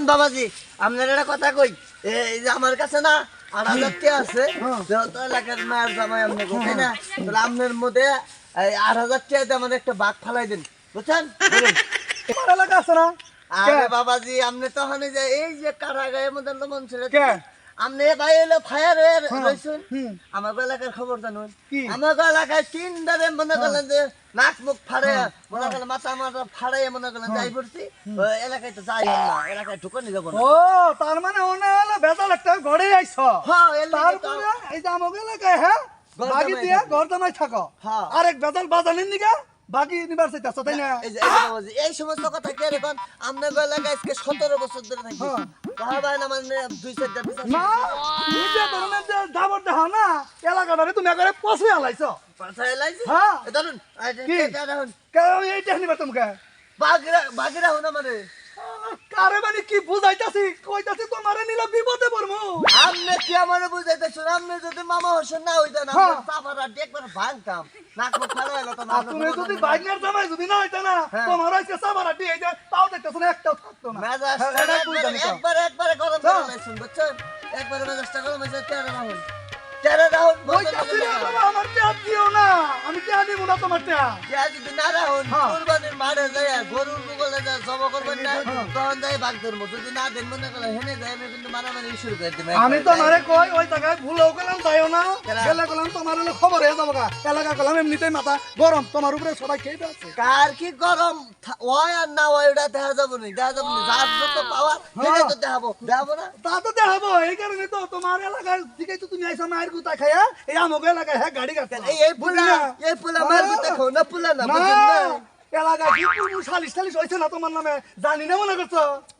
শুনুন বাবাজি আপনার একটা কথা কই? এই যে আমার কাছে না আট হাজার টাকা আছে যেহেতু এলাকার মায়ের জামাই আপনি কোথায় না? তাহলে আপনার মধ্যে এই আট হাজার টাকাতে আমাদের একটা বাঘ ফালাই দিন। বুঝছেন? এলাকা আছে না? আরে বাবাজি আপনি তখন যে এই যে কারাগারের মধ্যে লোমন ছেড়ে কে? আপনি ভাই হলো ফায়ার হয়ে রয়েছেন হুম। আমার এলাকার খবর জানুন? আমার এলাকায় তিন দারে মনে করলেন যে নাক মুখ ফাড়ে মনে করলেন মাথা মাথা ফাড়ে মনে করলেন যাই পড়ছি। এলাকায় তো যাই না এলাকায় ঢুকনি যাব না। ও তার মানে ওনে হলো বেতাল একটা ঘরে আইছ। হ্যাঁ, তারপরে এই যে আমাকে এলাকায় হ্যাঁ? বাকি দিয়ে ঘর জামাই থাকো। হ্যাঁ। আরেক বেতাল বাজানের নিকা বাকি ইউনিভার্সিটি আছে তাই না? এই সমস্ত কথা কে রেখন আপনার এলাকায় আজকে সতেরো বছর ধরে থাকি হ্যাঁ। না মানে দুই চারটা বিচার না এই যে ধরনের যে না এলাকাটারে তুমি একবারে আলাইছ। হ্যাঁ। ধরুন তোমাকে? হো না মানে। কারে মানে কি বুঝাইতাছি? কইতাছি তোমারে নিলে বিপদে পড়মু। আপনি কি আমার বুঝাইতেছেন আপনি যদি মামা হোসেন না হইতেন হ্যাঁ। আপনি চাপারা দেখবার ভাঙতাম। নাক মুখ তো আর তুমি যদি বাইকের জামাই যদি না হইতা না হ্যাঁ। তোমার আজকে সাবারা দিয়ে তাও দেখতেছ না একটাও থাকতো না। তো। একবার একবারে গরম। করে লাইছেন বুঝছেন একবারে মেজাজটা গরম হয়েছে তেরো রাহুল তেরো রাহুল ওই চাকরি বাবা আমার টেয়া দিও না আমি টেয়া দিব না তোমার টেয়া যদি না রাহুল হ্যাঁ। কুরবানির মাঠে যায় না হ্যাঁ। যাই বাঘ ধরবো। যদি না দেন মনে করলে হেনে যায় আমি কিন্তু মারামারি শুরু করে দিবে। আমি তো মারে কই ওই জায়গায় ভুলেও গেলাম যাইও না? গেলে গেলাম তোমার হলে খবর হয়ে যাব গা এলাকা গেলাম এমনিতেই মাথা গরম তোমার উপরে সবাই খেয়ে আছে কার কি গরম? হয় আর না হয় ওটা দেখা যাব না দেখা যাব না। যার যত পাওয়ার সেটাই তো দেখাবো। দেখাবো না? তা তো দেখাবো এই কারণে তো তোমার এলাকার দিকে তো তুমি আইসা মায়ের গুতা খাইয়া। এই আমাকে এলাকায় হ্যাঁ গাড়ি এই পুলা এই পুলা মার গুতে খাও না পুলা না? এলাকা কি কোনো সালিশ টালিশ হয়েছে না তোমার নামে? জানি না মনে করছ।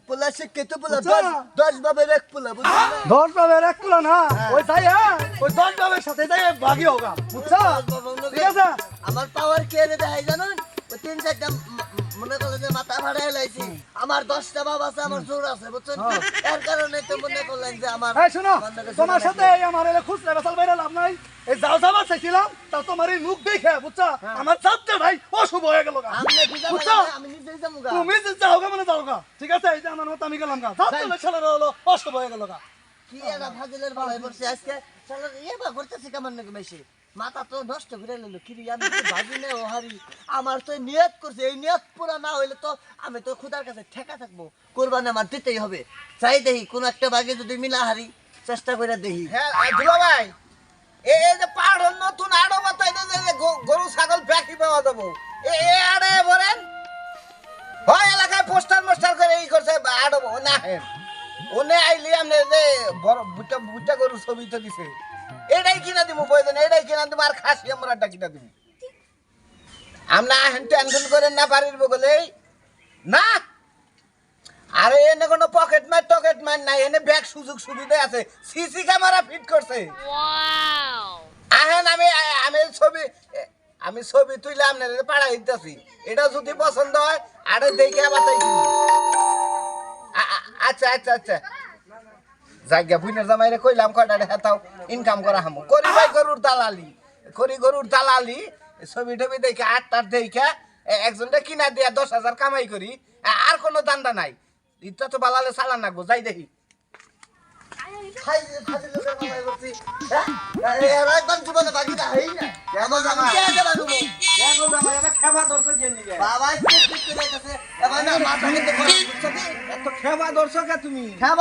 পুলা শিক্ষিত পুলা বুঝছ? দশ দশ বাবের এক পুলা বুঝুন না? দশ বাবের এক কিলো না? ওই তাই হ্যাঁ? ওই দশ বাবের সাথে যাই ভাগি হোগা বুঝছ? ঠিক আছে? আমার পাওয়ার কে রে দেখাই জানেন ওই তিন চারটা ম- ম- মনে করলে যে মাথা ভাড়া লাইছি। আমার দশটা বাবা আছে আমার জোর আছে বুঝছেন এর কারণে তো মনে করলেন যে আমার শোনো তোমার সাথে আমার খুচরা বেসাল বাইরে লাভ নাই। এই যাও যাবার চাইছিলাম। তোমার এই মুখ দেখে বুঝছ? আমার যাত্রা ভাই অশুভ হয়ে গেল বুঝছ। তুমি যে যাও গা মানে যাও গা। ঠিক আছে? এই যে আমার মতো আমি গেলাম গা। যাত্রা ছেলেরা হলো অশুভ হয়ে গেল গা। কি একটা ফাজিলের বালাই পড়ছে আজকে? শালার ইয়ে বা করতেছে কেমন নাকি বেশি মাথা তো নষ্ট করে নিল কি রে, আমি তো ভাবি না ও হারি। আমার তো নিয়ত করছে এই নিয়ত পুরা না হইলে তো আমি তো খুদার কাছে ঠেকা থাকব। কোরবানি আমার দিতেই হবে। চাই দেখি কোন একটা বাগে যদি মিলা হারি চেষ্টা করে দেখি হ্যাঁ দুলা ভাই এই যে পাহাড়ের নতুন আড়ো বাতাই যে যে গো- গরু, ছাগল ব্যাকি পাওয়া যাব। এ আড়ে বলেন। হয় এলাকায় পোস্টার মোস্টার করে এই করছে আড়ো না হেন ওনে আইলি, আমনে যে বড় বুটা বুটা গরু ছবি তো দিছে। এটাই কিনা দিব প্রয়োজন, এটাই কিনা দিব আর খাসি আমরা কিনা দিব আমরা হেন টেনশন করেন না বাড়ির বগলে না! আরে এনে কোনো পকেট মার টকেট মার নাই এনে ব্যাগ সুযোগ সুবিধা আছে। সিসি ক্যামেরা ফিট করছে। আহেন আমি আমি ছবি আমি ছবি তুইলে আপনার পাড়াই দিতেছি। এটা যদি পছন্দ হয় আরে দেখে বাতাই আচ্ছা আচ্ছা আচ্ছা। জায়গা বুইনের জামাইরে কইলাম কয়টা হেতাও ইনকাম করা হামু। করি ভাই গরুর দালালি করি গরুর দালালি ছবি টবি দেখে আটটার দেখে একজনটা কিনা দিয়া দশ হাজার কামাই করি আর কোনো দান্দা নাই। ইটা তো বালালে চালান রাখব যাই দেখি। হ্যাঁ? খেবা দর্শক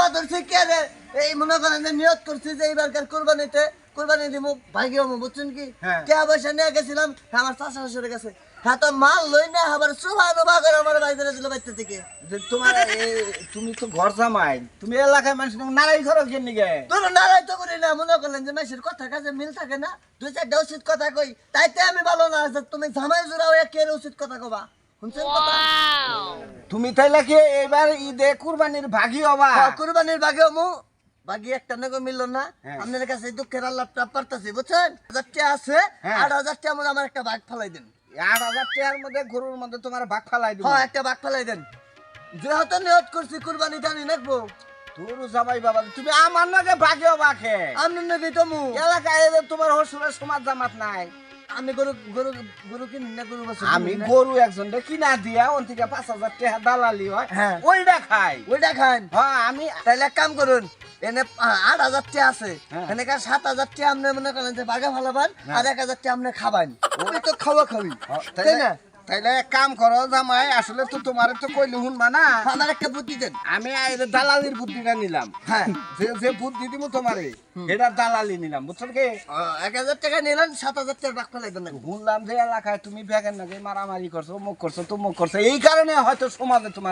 দর্শক কে রে? এই মনে করেন যে নিয়ত করছি যে এইবারকার কোরবানিতে কোরবানি দিব ভাগি হব বুঝছেন কি? হ্যাঁ। কে পয়সা নিয়ে গেছিলাম আমার চাষা শ্বশুরের কাছে। হ্যাঁ তো মাল লই না আবার সুভানো বাগর আমার বাইরে দিল বাইতে থেকে। তোমার তুমি তো ঘর জামাই তুমি এলাকায় মানুষ নারাই ঘর কেন নিগে তোর নারাই তো করি না মনে করলেন যে মেসের কথা কাছে মিল থাকে না দুই চারটা উচিত কথা কই তাইতে আমি ভালো না তুমি জামাই জোড়া কে উচিত কথা কবা। তুমি তাইলে কি এবার ঈদে কুরবানির ভাগি হবা? হ্যাঁ, কুরবানির বাগে মু বাকি একটা নেগো মিলল না। হ্যাঁ। আপনার কাছে দুঃখের আল্লাহটা পারতাছি বুঝছেন? হাজার আছে। আট হাজার টাকা আমার একটা ভাগ ফেলাই দেন। আট হাজার টাকার মধ্যে গরুর মধ্যে তোমার ভাগ ফালাই দিব। হ্যাঁ একটা বাঘ ফেলাই দেন। যেহেতু নিয়ত করছি কুরবানি জানি নাকবো। তোর জামাই বাবা তুমি আমার নাকি ভাগি হবা খে নেবি তো মু এলাকায় তোমার হসুরের সমাজ জামাত নাই। আমি গরু গরু গরু কিনি না গরু বাছুর আমি গরু একজন কিনা দিয়া ওন থেকে পাঁচ হাজার টাকা দালালি হয় হ্যাঁ। ওইটা খাই। ওইটা খান হ্যাঁ আমি তাহলে এক কাম করুন এনে আট হাজার টাকা আছে হ্যাঁ। এনেকা সাত হাজার টাকা আপনি মনে করেন যে বাগা ফালাবান আর এক হাজার টাকা আপনি খাবান ওই তো খাওয়া খাবি তাই না? তাইলে এক কাম করো জামাই আসলে তো তোমার তো কইলে শুনবা না। আমার একটা বুদ্ধি দেন। আমি যে দালালির বুদ্ধিটা নিলাম। হ্যাঁ। যে যে বুদ্ধি দিব তোমারে এটা দালালি নিলাম বুঝছ কি? এক হাজার টাকা নিলেন সাত হাজার টাকা বাগ ফেলাইবেন না শুনলাম যে এলাকায় তুমি ব্যাগের নাকি মারামারি করছ মুখ করছ তো মুখ করছ এই কারণে হয়তো সমাজে তোমার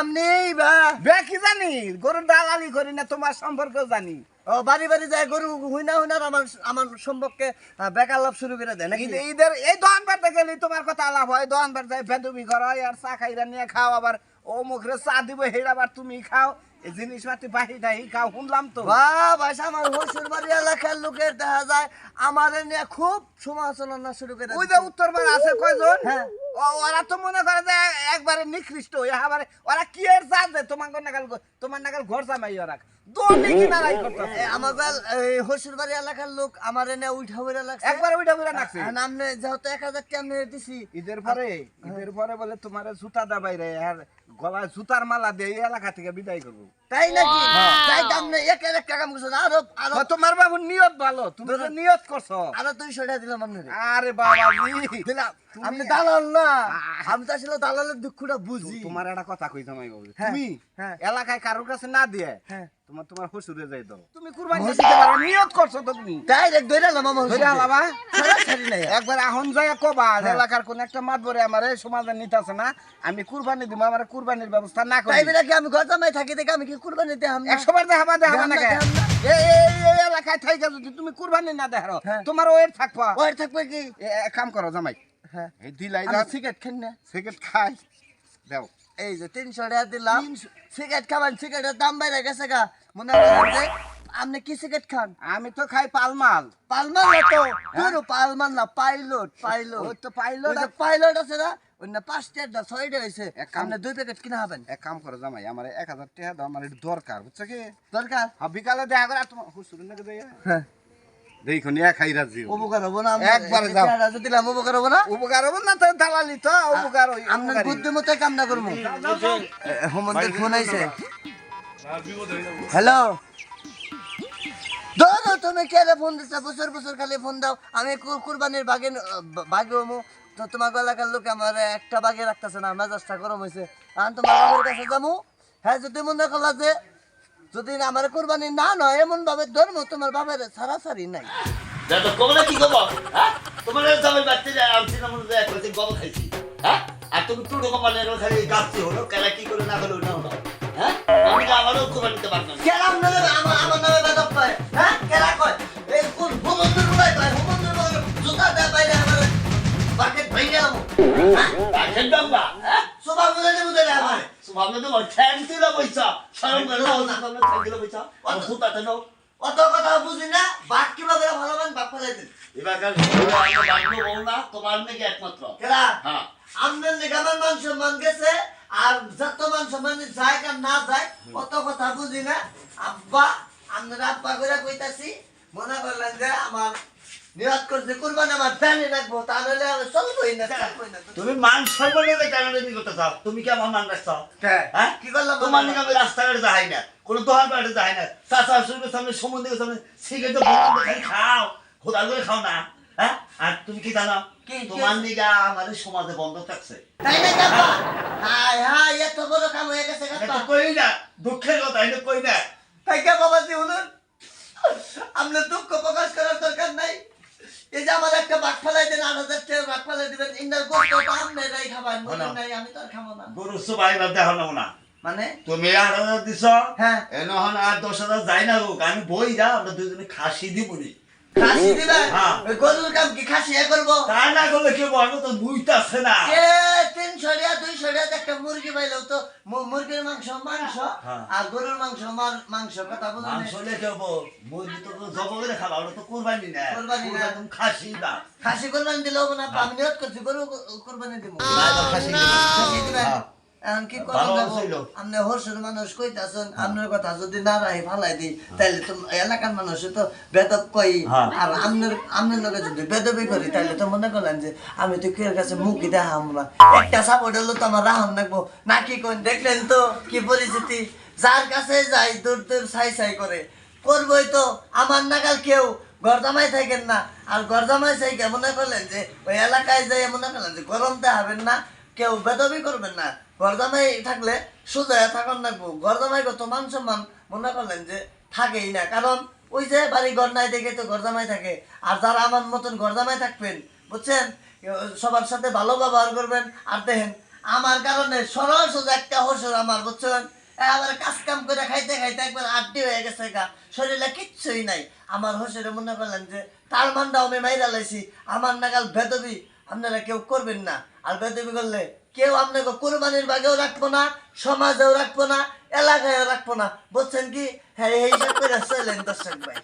আপনি বা। ব্যাগ কি জানি? গরুর দালালি করি না তোমার সম্পর্ক জানি। বাড়ি বাড়ি যায় গরু হুইনা হুইনা আমার আমার সম্পর্কে বেকার লাভ শুরু করে দেয় নাকি? এই দোকান বাড়তে গেলে তোমার কথা আলাপ হয় দোকান বাড়তে বেদবি করো আর চা খাইরা নিয়ে খাও আবার ও মুখরে চা দিব হেরা আবার তুমি খাও জিনিসপাতি বাহি খাও শুনলাম তো। বাহ ভাই আমার হসুর বাড়ি এলাকার লোকের দেখা যায় আমার নিয়ে খুব সমালোচনা শুরু করে ওই যে উত্তর আছে কয়জন? হ্যাঁ। ওরা তো মনে করে যে একবারে নিকৃষ্ট এবারে ওরা কি এর জানবে তোমার নাগাল তোমার নাগাল ঘর জামাই ওরা। করতেছে? হসুর বাড়ি এলাকার লোক আমার এনে উঠা লাগছে। একবার নামনে যেহেতু এক হাজার টাকা দিছি। ঈদের পরে ঈদের পরে বলে তোমার জুতা দাবাই রে আর গলায় জুতার মালা দিয়ে এই এলাকা থেকে বিদায় করব। তাই নাকি? তাই দামনে এক এক টাকা করছেন। আরও আরও ও, তোমার বাবুর নিয়ত ভালো তুমি তো নিয়ত করছ। আরও তুই সেটা দিলাম আপনার। আরে বাবা দিলাম। আমি আপনি দালাল না। আমি তো আসলে দালালের দুঃখটা বুঝি। তোমার একটা কথা কই জামাই বাবু। হ্যাঁ, তুমি হ্যাঁ। এলাকায় কারোর কাছে না দিয়ে হ্যাঁ। তোমার তোমার শ্বশুরে যাই দাও তুমি কুরবানি দিতে পারো নিয়ত করছ তো তুমি। ডাইরেক্ট ধরে ধরে ছাড়ি নাই। একবার আহন যায় কবা হ্যাঁ। এলাকার কোন একটা মাত বরে আমার এই সমাজে নিতেছে না আমি কুরবানি দিব আমার কুরবানির ব্যবস্থা না করি তাই কি আমি ঘর জামাই থাকি দেখে আমি কি কুরবানি দিতে হাম না? একশো বার দেখাবা দেখাবা দেখাম না। এই এলাকায় থাইকা যদি তুমি কুরবানি না দেখারো হ্যাঁ। তোমার ওয়ের থাকবা। ওই থাকবে কি? কাম করো জামাই। হ্যাঁ। এই দিলাই দাও। সিগারেট খান না। সিগারেট খাই। দাও। এই যে তিনশো টাকা দিলাম। সিগারেট খাবেন সিগারেটের দাম বাইরে গেছে গা। মনে করেন যে আপনি কি সিগারেট খান? আমি তো খাই পালমাল। পালমান না তো? পুরো পালমান না পাইলট পাইলট। তো পাইলো ওই যে পাইলট আছে না? ওই পাঁচটা না ছয়টা হয়েছে। আপনি দুই প্যাকেট কিনা হবেন এক কাম করো জামাই আমার এক হাজার টাকা দাও আমার দরকার বুঝছ কি? দরকার? হ্যাঁ, বিকালে দেখা করে তোমার হুসুরের নাকি যাই হ্যাঁ দেখো রাজি উপকার হব না একবারে যাও। যাও দিলাম উপকার হব না? উপকার হবে না তো দালালি তো উপকার ওই আপনার উপকারই। বুদ্ধি মতো করব। হোমন্দের ফোন আইছে। হ্যালো? ধরো তুমি কে রে ফোন দিচ্ছ বছর বছর খালি ফোন দাও। আমি কু- কুরবানির বাগে বাগে হমু। তো তোমার এলাকার লোক আমার একটা বাগে রাখতেছে না মেজাজটা গরম হয়েছে আর তোমার বাবার কাছে যাব হ্যাঁ যদি মনে করলা যে যদি আমার কুরবানি না নয় এমন ভাবে ধর্ম তোমার বাবার সারাসারি নাই। কমলা কি হ্যাঁ? তোমার সবাই বাচ্চা যায় আমি সিনেমা মনে যায় কইতে গম খাইছি হ্যাঁ? আর তুমি টু রকম খালি গাছতে হলো কেলা কি করে না হলো না হলো হ্যাঁ? আমি আমারও পারতাম না। আমার আমার নামে বেদব হ্যাঁ? কয় এই কোন জুতা বাইরে বাকেট ভেঙে হ্যাঁ? হ্যাঁ? বুঝে আমার। সুভাবনা তো ঠ্যাং ছিল পয়সা সরম করে সুভাবনা ঠ্যাং ছিল পয়সা আর সুতাতে নাও অত কথা বুঝি না বাক কীভাবে ভালো মান বাক ফেলাই দিন। এবার বউ না তোমার নাকি একমাত্র। কেরা? হ্যাঁ। আমনের দিকে আমার মান সম্মান গেছে আর যত মান সম্মান যায় আর না যায় অত কথা বুঝি না। আব্বা আমরা আব্বা করে কইতাছি মনে করলেন যে আমার করছে কুরবান আমার রাখব তাহলে আমি চলবোই না তুমি মান কেন করতে চাও। তুমি কি আমার মান রাখছো? হ্যাঁ। কি করলাম তোমার নিকে আমি রাস্তাঘাটে যাই না কোনো দোকান পাটে যাই না। চাচা শুনবে সামনে সমুদ্রের সামনে সিগারেট খালি খাও খোদা করে খাও না হ্যাঁ? আর তুমি কি জানো? তোমার? আমাদের সমাজে বন্ধ থাকছে। তাই না কাকা হাই হাই এত বড় কাম হয়ে গেছে এটা কই না দুঃখের কথা এটা কই না? তাই আপনার দুঃখ প্রকাশ করার দরকার নাই। এই যে আমার একটা ভাগ ফেলাই দেন আট হাজার টাকা বাক ফেলাই দিবেন ইন্দার গরু তো আপনি নাই খাবার মনে নাই আমি তো আর খাব না। গরু সবাই বাদ না। মানে? তুমি আট হাজার দিছ? হ্যাঁ। এখন আর দশ হাজার যাই না হোক আমি বই যা আমরা দুজনে খাসি দিবনি খাসি দিবেন হ্যাঁ। গরুর কাম কি খাসি এ করব? তা না করলে কি বলব তো বুঝতেছে না। এ তিনশো টাকা দুইশো টাকা একটা মুরগি পাইলেও তো মুরগির মাংস মাংস হ্যাঁ। আর গরুর মাংস মাংস কথা বুঝলেন মাংস লেখে মুরগি তো জব করে খাবা ওটা তো কোরবানি না। কোরবানি না। তুমি খাসি না। খাসি কোরবানি দিলেও না আমি নিয়ত করছি গরু কোরবানি দিব। না, খাসি দিবি। হ্যাঁ। এখন কি। আপনি হর্ষের মানুষ কইতাছেন আপনার কথা যদি না রাহি ফালাই দিই। তাহলে তো এলাকার মানুষ তো বেদব কই। হ্যাঁ। আর আপনার আপনার লগে যদি বেদবি করি তাহলে তো মনে করলেন যে আমি তো কেউ কাছে মুখই দেখাম না। একটা সাপোর্ট হলো তো আমার রাহাম রাখব না কি কোন দেখলেন তো কি পরিস্থিতি? যার কাছে যাই দূর দূর ছাই ছাই করে। করবই তো আমার নাগাল কেউ। গরদামাই থাকেন না। আর গরদামাই চাই কে মনে করলেন যে ওই এলাকায় যাই মনে করলেন যে গরমতে হবেন না কেউ বেদবি করবেন না। গরদামাই থাকলে সোজা থাকুন লাগবো। গরদামাই কত মান সম্মান মনে করলেন যে থাকেই না। কারণ ওই যে বাড়ি ঘর নাই দেখে তো গরদামাই থাকে। আর যারা আমার মতন গরদামাই থাকবেন, বুঝছেন? সবার সাথে ভালো ব্যবহার করবেন। আর দেখেন, আমার কারণে সরল সোজা একটা হসর আমার, বুঝছেন? আবার কাজ কাম করে খাইতে খাইতে একবার আড্ডি হয়ে গেছে গা। শরীরে কিচ্ছুই নাই। আমার হোসেরে মনে করলেন যে, তার মানটাও আমি মাইরা লাইছি। আমার নাগাল ভেদবি আপনারা কেউ করবেন না। আর বেদবি করলে কেউ আপনাকে কোরবানির বাগেও রাখব না, সমাজেও রাখব না, এলাকায়ও রাখব না। বুঝছেন কি? হ্যাঁ এই হিসাব চলেন দর্শক ভাই।